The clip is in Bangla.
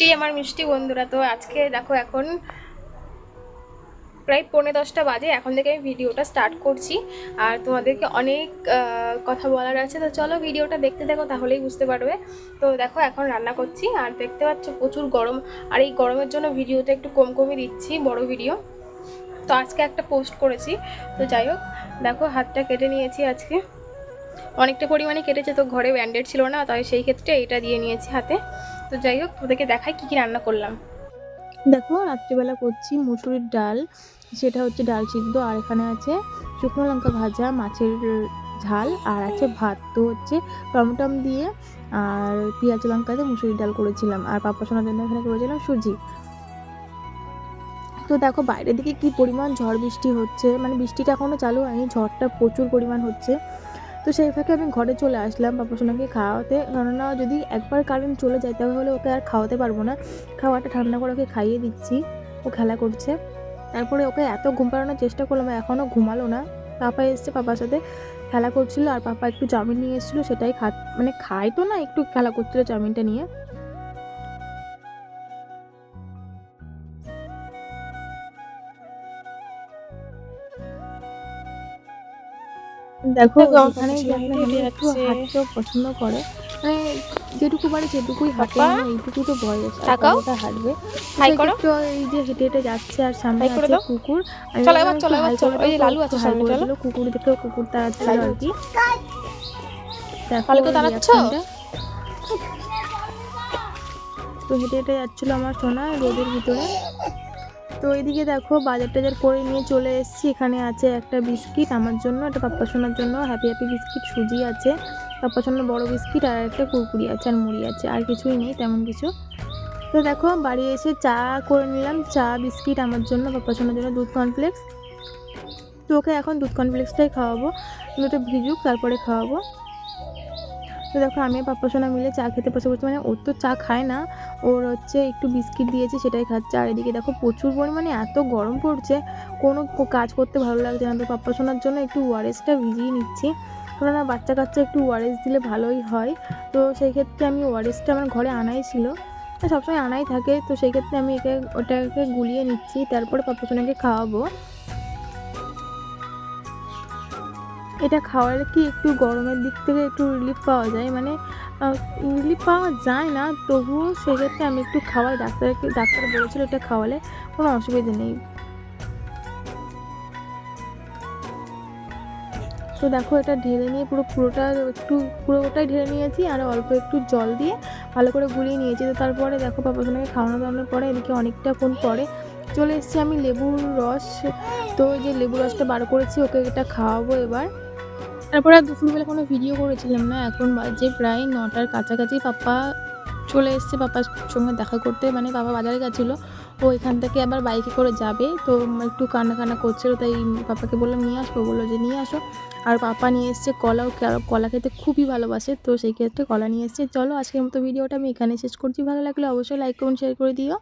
মিষ্টি, আমার মিষ্টি বন্ধুরা। তো আজকে দেখো এখন প্রায় পৌনে দশটা বাজে, এখন থেকে আমি ভিডিওটা স্টার্ট করছি। আর তোমাদেরকে অনেক কথা বলার আছে। তো চলো ভিডিওটা দেখতে দেখো তাহলেই বুঝতে পারবে। তো দেখো এখন রান্না করছি, আর দেখতে পাচ্ছ প্রচুর গরম। আর এই গরমের জন্য ভিডিওটা একটু কম কমই দিচ্ছি, বড় ভিডিও। তো আজকে একটা পোস্ট করেছি। তো যাই হোক, দেখো হাতটা কেটে নিয়েছি আজকে। অনেকটা পরিমাণে কেটেছে, তো ঘরে ব্যান্ডেড ছিল না, তাই সেই ক্ষেত্রে এটা দিয়ে নিয়েছি হাতে। তো যাই হোক তোদেরকে দেখাই কী কী রান্না করলাম। দেখো, রাত্রিবেলা করছি মুসুরির ডাল, সেটা হচ্ছে ডাল সিদ্ধ, আর এখানে আছে শুকনো লঙ্কা ভাজা, মাছের ঝাল, আর আছে ভাত। তো হচ্ছে টমটম দিয়ে আর পেঁয়াজ লঙ্কা দিয়ে মুসুরির ডাল করেছিলাম, আর পাপা সোনার জন্য এখানে করেছিলাম সুজি। তো দেখো, বাইরের দিকে কি পরিমাণ ঝড় বৃষ্টি হচ্ছে মানে বৃষ্টিটা এখনও চালু হয়নি, ঝড়টা প্রচুর পরিমাণ হচ্ছে। তো সেই ফাঁকে আমি ঘরে চলে আসলাম বাবা সোনাকে খাওয়াতে। কেননা যদি একবার কারেন্ট চলে যায়, তাহলে ওকে আর খাওয়াতে পারব না। খাওয়াটা ঠান্ডা করে ওকে খাইয়ে দিচ্ছি। ও খেলা করছে। তারপরে ওকে এত ঘুম পাড়ানোর চেষ্টা করলাম এখনও ঘুমালো না। পাপা এসছে পাপার সাথে খেলা করছিল, আর পাপা একটু চাউমিন নিয়ে এসেছিল, সেটাই খা মানে খাই তো না, একটু খেলা করছিল চাউমিনটা নিয়ে। দেখো হেঁটে হাঁটতেও পছন্দ করে মানে যেটুকু পারে সেটুকুই হাঁটে? মানে এইটুকু তো বয়স। কতটা হাঁটবে তো এই যে হেঁটে হেঁটে যাচ্ছে আর সামনে আছে কুকুর চলো এবার চলো, এবার চলো। ওই লালু আছে সামনে, চলো। কুকুর দেখে কুকুর তাড়াচ্ছিল হাই আর কি দেখো দাঁড়াচ্ছো? তো হেঁটে হেঁটে যাচ্ছিল আমার সোনা রোদের ভিতরে তো এদিকে দেখো বাজার টাজার করে নিয়ে চলে এসেছি। এখানে আছে একটা বিস্কিট আমার জন্য, একটা পাপ্পা সোনার জন্য হ্যাপি হ্যাপি বিস্কিট, সুজি আছে, পাপ্পা সোনার বড় বিস্কিট আর একটা কুরকুরি আছে আর মুড়ি আছে, আর কিছুই নেই তেমন কিছু। তো দেখো বাড়ি এসে চা করে নিলাম, চা, বিস্কিট আমার জন্য, পাপ্পা সোনার জন্য, দুধ কর্নফ্লেক্স তো ওকে এখন দুধ কর্নফ্লেক্সটাই খাওয়াবো দুটো ভিজুক, তারপরে খাওয়াবো। দেখো, আমি আর পাপ্পা সোনা মিলে চা খেতে বসে বসে মানে ওর তো চা খায় না। ওর হচ্ছে একটু বিস্কিট দিয়েছি, সেটাই খাচ্ছে। আর এদিকে দেখো, প্রচুর পরিমাণে এত গরম পড়ছে, কোনো কাজ করতে ভালো লাগছে না। তো পাপ্পা সোনার জন্য একটু ওয়ারেসটা ভিজিয়ে নিচ্ছি। কেননা বাচ্চা কাচ্চা একটু ওয়ারেস দিলে ভালোই হয়। তো সেই ক্ষেত্রে আমি ওয়ারেসটা আমার ঘরে আনাই ছিল। সবসময় আনাই থাকে। তো সেই ক্ষেত্রে আমি একে, ওটাকে গুলিয়ে নিচ্ছি। তারপরে পাপ্পা সোনাকে খাওয়াবো। এটা খাওয়ালে কি একটু গরমের দিক থেকে একটু রিলিফ পাওয়া যায়? মানে রিলিফ পাওয়া যায় না, তবুও সেক্ষেত্রে আমি একটু খাওয়াই। ডাক্তারকে, ডাক্তার বলেছিল এটা খাওয়ালে কোনো অসুবিধা নেই। তো দেখো, এটা ঢেলে নিয়ে পুরো, পুরোটা একটু পুরোটাই ঢেলে নিয়েছি, আর অল্প একটু জল দিয়ে ভালো করে গুলিয়ে নিয়েছি। তো তারপরে দেখো পাপা সোনাকে খাওয়ানো দাওয়ানোর পরে এদিকে অনেকটা কোন পরে চলে এসেছি আমি লেবুর রস। তো যে লেবুর রসটা বার করেছি, ওকে এটা খাওয়াবো এবার। তারপরে আর দুপুরবেলা কোনো ভিডিও করেছিলাম না। এখন বাজে প্রায় নটার কাছাকাছি পাপা চলে এসছে, পাপার সঙ্গে দেখা করতে। মানে বাবা বাজারে গেছিল। ও এখান থেকে আবার বাইকে করে যাবে। তো একটু কান্না কান্না করছিল, তাই পাপাকে বললাম, নিয়ে আসব। বলল যে, নিয়ে আসো। আর পাপা নিয়ে এসছে কলা। কলা খেতে খুবই ভালোবাসে। তো সেই ক্ষেত্রে কলা নিয়ে এসছে। চলো, আজকের মতো ভিডিওটা আমি এখানে শেষ করছি। ভালো লাগলে অবশ্যই লাইক কমেন্ট শেয়ার করে দিও।